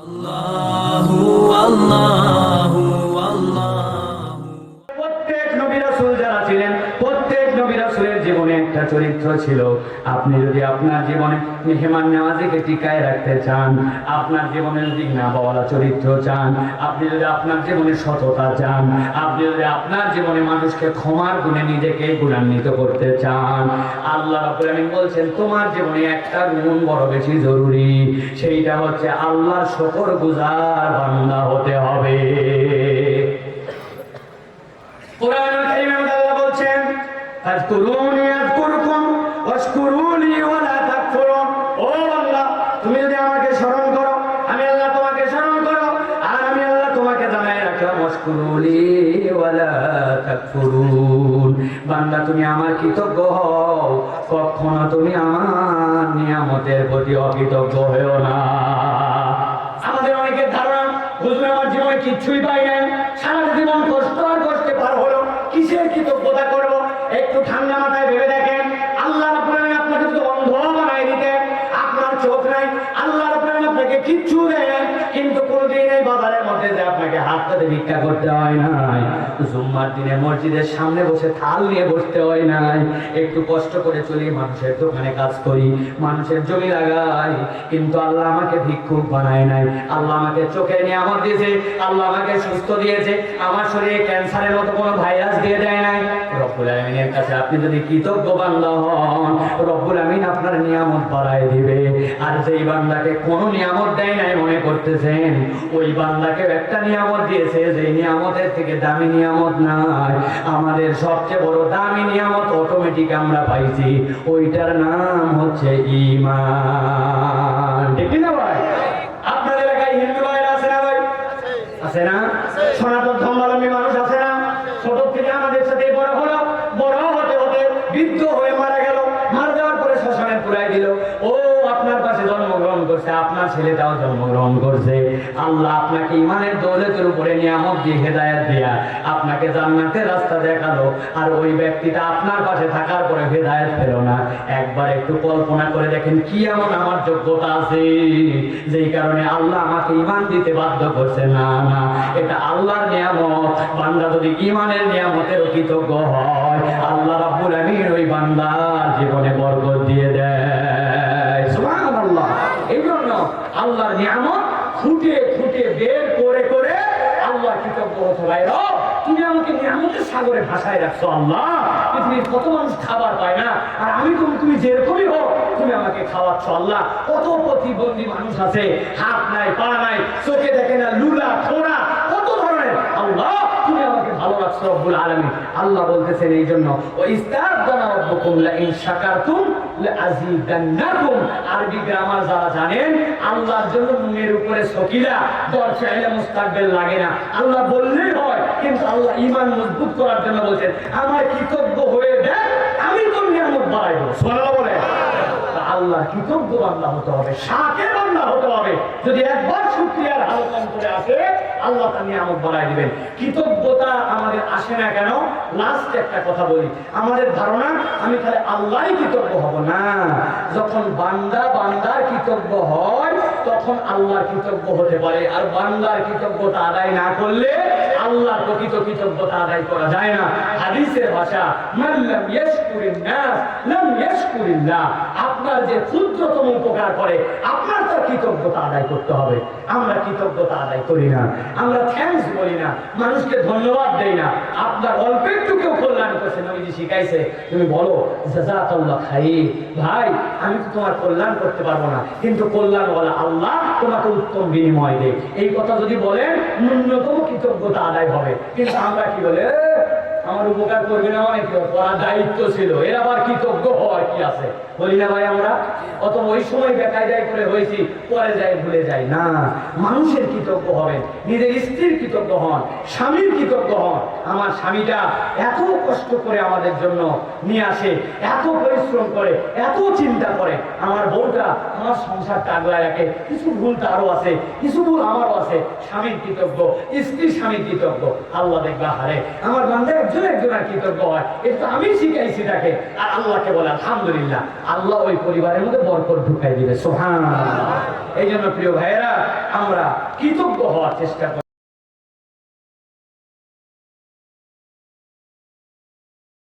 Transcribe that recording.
আল্লাহু আল্লাহু ছিল। আপনি যদি আপনার জীবনে মেহমান নেওয়াজিকে টিকায় রাখতে চান, আপনার জীবনে যদি না বলা চরিত্র চান, আপনি যদি আপনার জীবনে সততা চান, আপনি যদি আপনার জীবনে মানুষকে ক্ষমার গুণে নিজেকে গুণান্বিত করতে চান, আল্লাহ রাব্বুল বলছেন, তোমার জীবনে একটা গুণ বড় বেশি জরুরি, সেইটা হচ্ছে আল্লাহর শকর গুজার বান্দা হতে হবে। আল্লাহ বলছেন ফাজকুরুনি আযকুরকুম ওয়াশকুরুনি ওয়ালা তাকফুরুন ও আল্লাহ, তুমি যদি আমাকে স্মরণ করো, আমি আল্লাহ তোমাকে স্মরণ করো, আর আমি আল্লাহ তোমাকে জানাই রাখলাম ওয়ালা তাকফুরুন বান্দা, তুমি আমার কৃতজ্ঞ হও। কখনো তুমি আমার নিয়ামতের প্রতি অকৃতজ্ঞ না। আমাদের অনেকের ধারণা আমার জীবনে পাই নাই। সারা জীবন কষ্ট আর কষ্টে পার হলো। কিসের কৃতজ্ঞতা করব একটু ঠান্ডা মাথায় ভেবে দেখেন আল্লাহ রাব্বুল আলামিন আপনাকে যদি অন্ধ বানাই দিতেন আপনার চোখ নাই আল্লাহ রাব্বুল আলামিন আপনাকে কিচ্ছু দেয় নাই, কিন্তু কোনোদিন এই বাজারের মধ্যে যে আপনাকে হাত পাতে ভিক্ষা করতে হয় নাই। জুম্মার দিনে মসজিদের সামনে বসে থাল নিয়ে বসতে হয় নাই। একটু কষ্ট করে চলি, মানুষের দোকানে কাজ করি, মানুষের জমি লাগাই। কিন্তু আল্লাহ আমাকে ভিক্ষুক বানায় নাই। আল্লাহ আমাকে চোখে নিয়ামত দিয়েছে, আল্লাহ আমাকে সুস্থ দিয়েছে। আমার শরীরে ক্যান্সারের মতো কোনো ভাইরাস দিয়ে দেয় নাই। রব্বুল আলমিনের কাছে আপনি যদি কৃতজ্ঞ বান্দা হন, রব্বুল আপনার নিয়ামত দিবে। আর যেই বান্দাকে কোনো নিয়ামত দেয় নাই মনে করতেছেন, ওই বান্দাকে একটা নিয়ামত দিয়েছে, যে নিয়ামতের থেকে দামি নিয়ামত নাই। আমাদের সবচেয়ে বড় দামি নিয়ামত অটোমেটিক আমরা পাইছি, ওইটার নাম হচ্ছে ইমান ঠিক না ভাই আপনার এলাকায় হিন্দু ভাইরা আছে না ভাই আছে না সনাতন ধর্মাবলম্বী মানুষ আছে না ছোট থেকে আমাদের সাথে বড় হলো বড় হতে হতে বৃদ্ধ হয়ে মারা গেল মারা যাওয়ার পরে শ্মশানে পুরাই দিল ও আপনার পাশে জন্মগ্রহণ করছে আপনার ছেলেটাও জন্মগ্রহণ করছে। আল্লাহ আপনাকে ইমানের দৌলতের উপরে নিয়ামত দিয়ে হেদায়েত দিয়া আপনাকে জান্নাতের রাস্তা দেখাল। আর ওই ব্যক্তিটা আপনার পাশে থাকার পরে হেদায়েত পেল না। একবার একটু কল্পনা করে দেখেন কি এমন আমার যোগ্যতা আছে, যেই কারণে আল্লাহ আমাকে ইমান দিতে বাধ্য করছে। না না, এটা আল্লাহর নিয়ামত। বান্দা যদি ইমানের নিয়ামতের কৃতজ্ঞ হয়, আল্লাহ রাব্বুল আমিন ওই বান্দার জীবনে বরকত দিয়ে দেয়। আল্লাহর নিয়ামত খুঁটে খুঁটে বের করে করে আল্লাহ কৃতজ্ঞ তুমি আমাকে নিয়ামতের সাগরে ভাসায় রাখছো আল্লাহ। পৃথিবীর কত মানুষ খাবার পায় না? আর আমি তুমি তুমি যেরকমই হোক, তুমি আমাকে খাওয়াচ্ছ আল্লাহ। কত প্রতিবন্ধী মানুষ আছে, হাত নাই, পা নাই, চোখে দেখে না, লুলা, খোড়া, কত ধরনের। আল্লাহ, তুমি আমাকে ভালো রাখছো রব্বুল আলামিন। আল্লাহ বলতেছেন এই জন্য ও ইস্তাদানা রব্বুকুম লা লা আযীদান্নাকুম জানেন, আল্লাহর জন্য উপরে লাগে না। আল্লাহ বললেই হয়, কিন্তু আল্লাহ ইমান মজবুত করার জন্য বলছেন, আমার কৃতজ্ঞ হয়ে দেখ, আমি তোর নিয়ামত বাড়াই তা আল্লাহ কৃতজ্ঞ বান্দা হতে হবে বান্দা হতে হবে। যদি একবার করে আসে, আল্লাহ নিয়ামত বাড়াই দিবেন। কৃতজ্ঞতা আমাদের আসে না কেন? লাস্ট একটা কথা বলি। আমাদের ধারণা, আমি তাহলে আল্লাহই কৃতজ্ঞ হব না। যখন বান্দা বান্দার কৃতজ্ঞ হয়, তখন আল্লাহর কৃতজ্ঞ হতে পারে। আর বান্দার কৃতজ্ঞতা আদায় না করলে আল্লাহর প্রকৃত কৃতজ্ঞতা আদায় করা যায় না। হাদিসের ভাষা, মান লাম ইয়াশকুরিন নাস, লাম ইয়াশকুরিল্লাহ। আপনার যে ক্ষুদ্রতম উপকার করে, আপনার তার কৃতজ্ঞতা আদায় করতে হবে। আমরা কৃতজ্ঞতা আদায় করি না। আমরা থ্যাঙ্কস বলি না। মানুষকে ধন্যবাদ দেই না। আপনার অল্প একটু কেউ কল্যাণ করছে, নবীজি শিখাইছে। তুমি বলো জাজাকাল্লাহ খাই ভাই, আমি তো তোমার কল্যাণ করতে পারব না। কিন্তু কল্যাণ বলা আল্লাহ তোমাকে উত্তম বিনিময় দেয়। এই কথা যদি বলেন, ন্যূনতম কৃতজ্ঞতা আদায় হবে। কিন্তু আমরা কি বলে "এ, আমার উপকার করবে না মানে কি? করার দায়িত্ব ছিল। এর আবার কৃতজ্ঞ হওয়ার কি আছে? বলি না ভাই আমরা? অত ওই সময় বেকায়দায় করে হয়েছি পরে যাই, ভুলে যাই। না, মানুষের কৃতজ্ঞ হবেন? নিজের স্ত্রীর কৃতজ্ঞ হন? স্বামীর কৃতজ্ঞ হন? আমার স্বামীটা এত কষ্ট করে আমাদের জন্য নিয়ে আসে, এত পরিশ্রম করে, এত চিন্তা করে। আমার বউটা আমার সংসারটা আগলায় রাখে। কিছু ভুল তারও আছে, কিছু ভুল আমারও আছে। স্বামীর কৃতজ্ঞ স্ত্রী স্বামীর কৃতজ্ঞ আল্লাহ দেখবা হারে আমার বান্ধব একজন একজনের কৃতজ্ঞ হয়? এটা আমি শিখাইছি তাকে। আর আল্লাহকে বলে, আলহামদুলিল্লাহ, আল্লাহ ওই পরিবারের মধ্যে বরকর ঢুকাই দিবে। সোহান এই জন্য প্রিয় ভাইয়েরা, আমরা কৃতজ্ঞ হওয়ার চেষ্টা করি